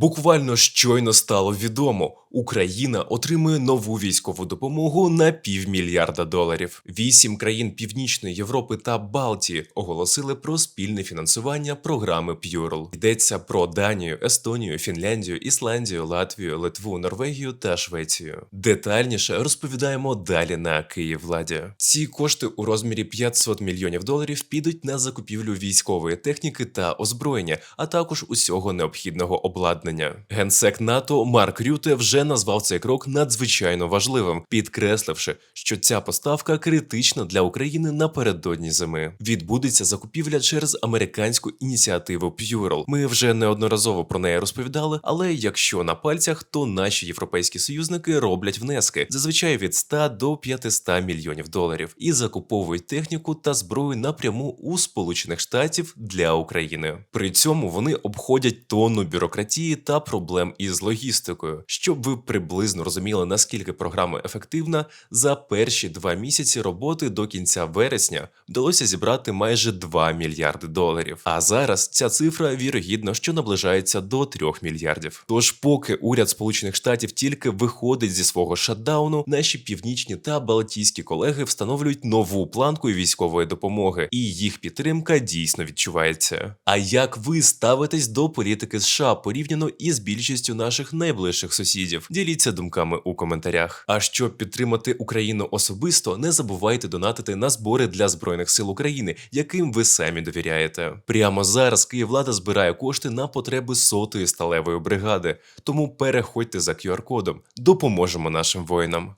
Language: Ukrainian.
Буквально щойно стало відомо, Україна отримує нову військову допомогу на півмільярда доларів. Вісім країн Північної Європи та Балтії оголосили про спільне фінансування програми П'юрл. Йдеться про Данію, Естонію, Фінляндію, Ісландію, Латвію, Литву, Норвегію та Швецію. Детальніше розповідаємо далі на Київладі. Ці кошти у розмірі 500 мільйонів доларів підуть на закупівлю військової техніки та озброєння, а також усього необхідного обладнання. Генсек НАТО Марк Рюте вже назвав цей крок надзвичайно важливим, підкресливши, що ця поставка критична для України напередодні зими. Відбудеться закупівля через американську ініціативу Purell. Ми вже неодноразово про неї розповідали, але якщо на пальцях, то наші європейські союзники роблять внески зазвичай від 100 до 500 мільйонів доларів і закуповують техніку та зброю напряму у Сполучених Штатів для України. При цьому вони обходять тонну бюрократії та проблем із логістикою. Щоб ви приблизно розуміли, наскільки програма ефективна, за перші два місяці роботи до кінця вересня вдалося зібрати майже 2 мільярди доларів. А зараз ця цифра вірогідно, що наближається до 3 мільярдів. Тож, поки уряд Сполучених Штатів тільки виходить зі свого шатдауну, наші північні та балтійські колеги встановлюють нову планку військової допомоги, і їх підтримка дійсно відчувається. А як ви ставитесь до політики США порівняно із більшістю наших найближчих сусідів? Діліться думками у коментарях. А щоб підтримати Україну особисто, не забувайте донатити на збори для збройних сил України, яким ви самі довіряєте. Прямо зараз Київлада збирає кошти на потреби сотої сталевої бригади. Тому переходьте за QR-кодом, допоможемо нашим воїнам.